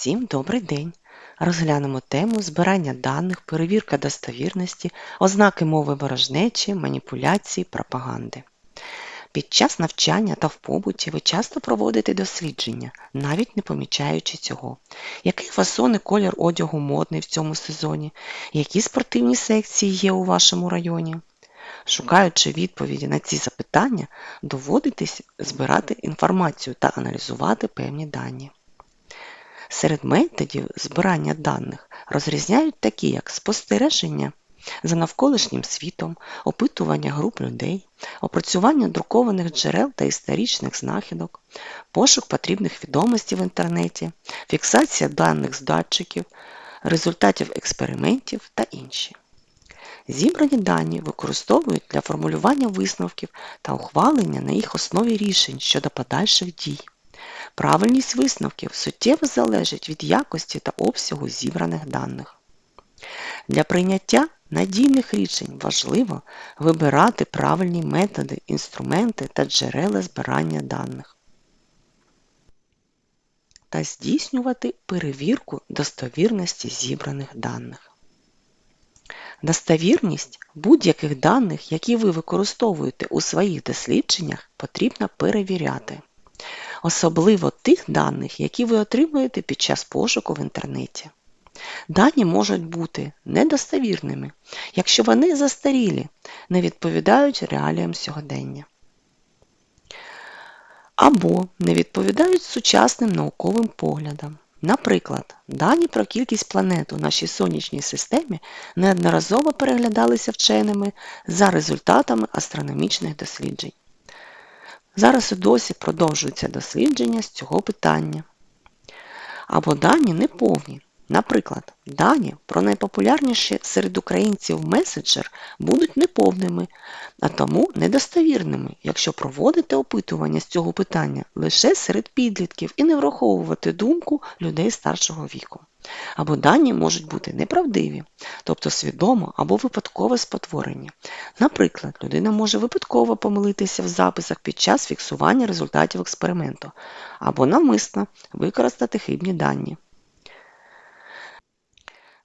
Всім добрий день! Розглянемо тему збирання даних, перевірка достовірності, ознаки мови ворожнечі, маніпуляції, пропаганди. Під час навчання та в побуті ви часто проводите дослідження, навіть не помічаючи цього. Який фасон і колір одягу модний в цьому сезоні? Які спортивні секції є у вашому районі? Шукаючи відповіді на ці запитання, доводитесь збирати інформацію та аналізувати певні дані. Серед методів збирання даних розрізняють такі, як спостереження за навколишнім світом, опитування груп людей, опрацювання друкованих джерел та історичних знахідок, пошук потрібних відомостей в інтернеті, фіксація даних з датчиків, результатів експериментів та інші. Зібрані дані використовують для формулювання висновків та ухвалення на їх основі рішень щодо подальших дій. Правильність висновків суттєво залежить від якості та обсягу зібраних даних. Для прийняття надійних рішень важливо вибирати правильні методи, інструменти та джерела збирання даних та здійснювати перевірку достовірності зібраних даних. Достовірність будь-яких даних, які ви використовуєте у своїх дослідженнях, потрібно перевіряти особливо тих даних, які ви отримуєте під час пошуку в інтернеті. Дані можуть бути недостовірними, якщо вони застарілі, не відповідають реаліям сьогодення. Або не відповідають сучасним науковим поглядам. Наприклад, дані про кількість планет у нашій сонячній системі неодноразово переглядалися вченими за результатами астрономічних досліджень. Зараз і досі продовжуються дослідження з цього питання. Або дані неповні. Наприклад, дані про найпопулярніші серед українців меседжер будуть неповними, а тому недостовірними, якщо проводити опитування з цього питання лише серед підлітків і не враховувати думку людей старшого віку. Або дані можуть бути неправдиві, тобто свідомо або випадкове спотворення. Наприклад, людина може випадково помилитися в записах під час фіксування результатів експерименту, або навмисно використати хибні дані.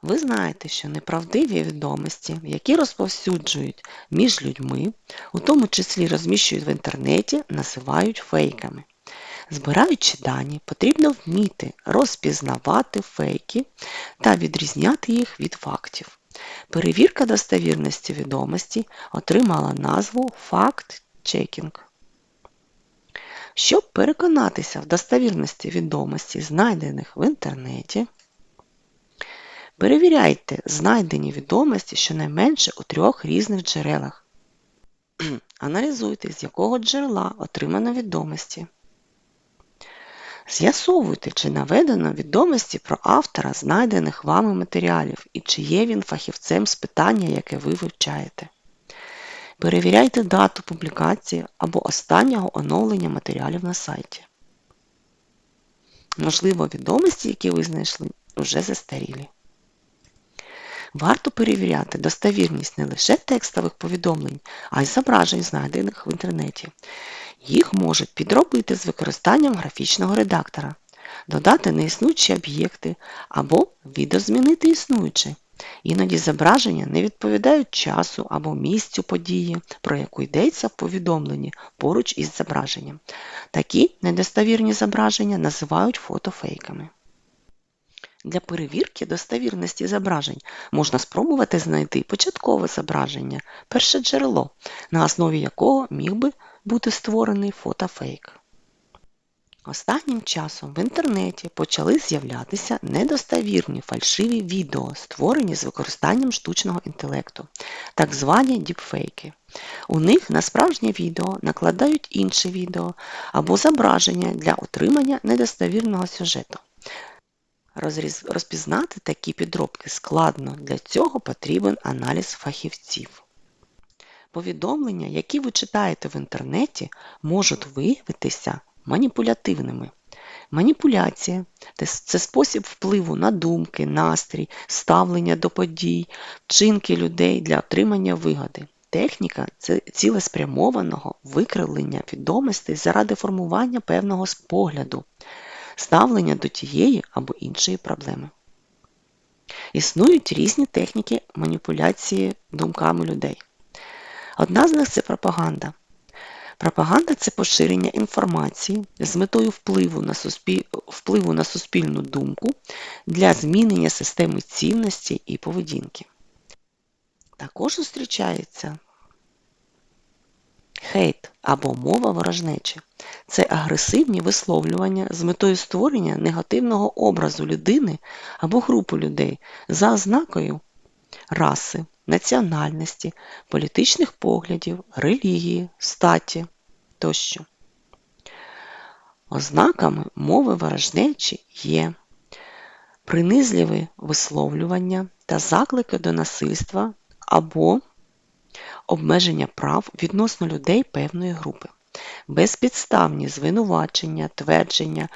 Ви знаєте, що неправдиві відомості, які розповсюджують між людьми, у тому числі розміщують в інтернеті, називають фейками. Збираючи дані, потрібно вміти розпізнавати фейки та відрізняти їх від фактів. Перевірка достовірності відомості отримала назву факт-чекінг. Щоб переконатися в достовірності відомості, знайдених в інтернеті, перевіряйте знайдені відомості щонайменше у трьох різних джерелах. Аналізуйте, з якого джерела отримано відомості. З'ясовуйте, чи наведено відомості про автора знайдених вами матеріалів і чи є він фахівцем з питання, яке ви вивчаєте. Перевіряйте дату публікації або останнього оновлення матеріалів на сайті. Можливо, відомості, які ви знайшли, вже застарілі. Варто перевіряти достовірність не лише текстових повідомлень, а й зображень, знайдених в інтернеті. Їх можуть підробити з використанням графічного редактора, додати неіснуючі об'єкти або відозмінити існуючі. Іноді зображення не відповідають часу або місцю події, про яку йдеться в повідомленні поруч із зображенням. Такі недостовірні зображення називають фотофейками. Для перевірки достовірності зображень можна спробувати знайти початкове зображення, перше джерело, на основі якого міг би бути створений фотофейк. Останнім часом в інтернеті почали з'являтися недостовірні фальшиві відео, створені з використанням штучного інтелекту, так звані діпфейки. У них на справжнє відео накладають інше відео або зображення для отримання недостовірного сюжету. Розріз... Розпізнати такі підробки складно, для цього потрібен аналіз фахівців. Повідомлення, які ви читаєте в інтернеті, можуть виявитися маніпулятивними. Маніпуляція це спосіб впливу на думки, настрій, ставлення до подій, вчинки людей для отримання вигоди. Техніка це цілеспрямованого викривлення відомостей заради формування певного спогляду. Ставлення до тієї або іншої проблеми. Існують різні техніки маніпуляції думками людей. Одна з них це пропаганда. Пропаганда це поширення інформації з метою впливу на, суспіль... впливу на суспільну думку для змінення системи цінностей і поведінки. Також зустрічається хейт або мова ворожнечі. Це агресивні висловлювання з метою створення негативного образу людини або групи людей за ознакою раси, національності, політичних поглядів, релігії, статі тощо. Ознаками мови ворожнечі є принизливі висловлювання та заклики до насильства або обмеження прав відносно людей певної групи, безпідставні звинувачення, твердження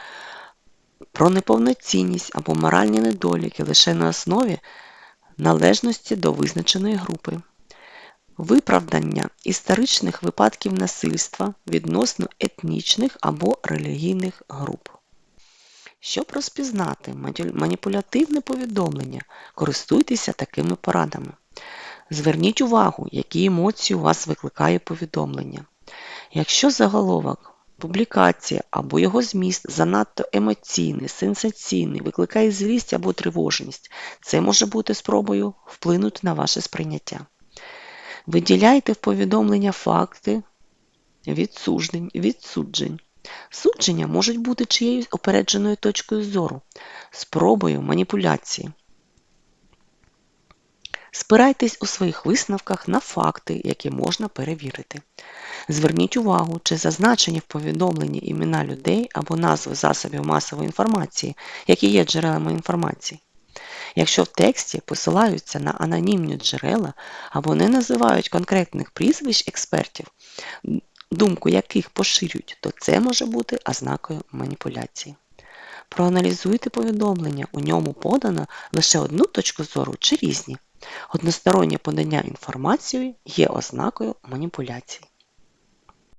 про неповноцінність або моральні недоліки лише на основі належності до визначеної групи, виправдання історичних випадків насильства відносно етнічних або релігійних груп. Щоб розпізнати маніпулятивне повідомлення, користуйтеся такими порадами. Зверніть увагу, які емоції у вас викликає повідомлення. Якщо заголовок, публікація або його зміст занадто емоційний, сенсаційний, викликає злість або тривожність, це може бути спробою вплинути на ваше сприйняття. Виділяйте в повідомлення факти відсуджень. відсуджень. Судження можуть бути чиєюсь опередженою точкою зору, спробою маніпуляції. Спирайтесь у своїх висновках на факти, які можна перевірити. Зверніть увагу, чи зазначені в повідомленні імена людей або назви засобів масової інформації, які є джерелами інформації. Якщо в тексті посилаються на анонімні джерела або не називають конкретних прізвищ експертів, думку яких поширюють, то це може бути ознакою маніпуляції. Проаналізуйте повідомлення, у ньому подано лише одну точку зору чи різні. Одностороннє подання інформації є ознакою маніпуляції.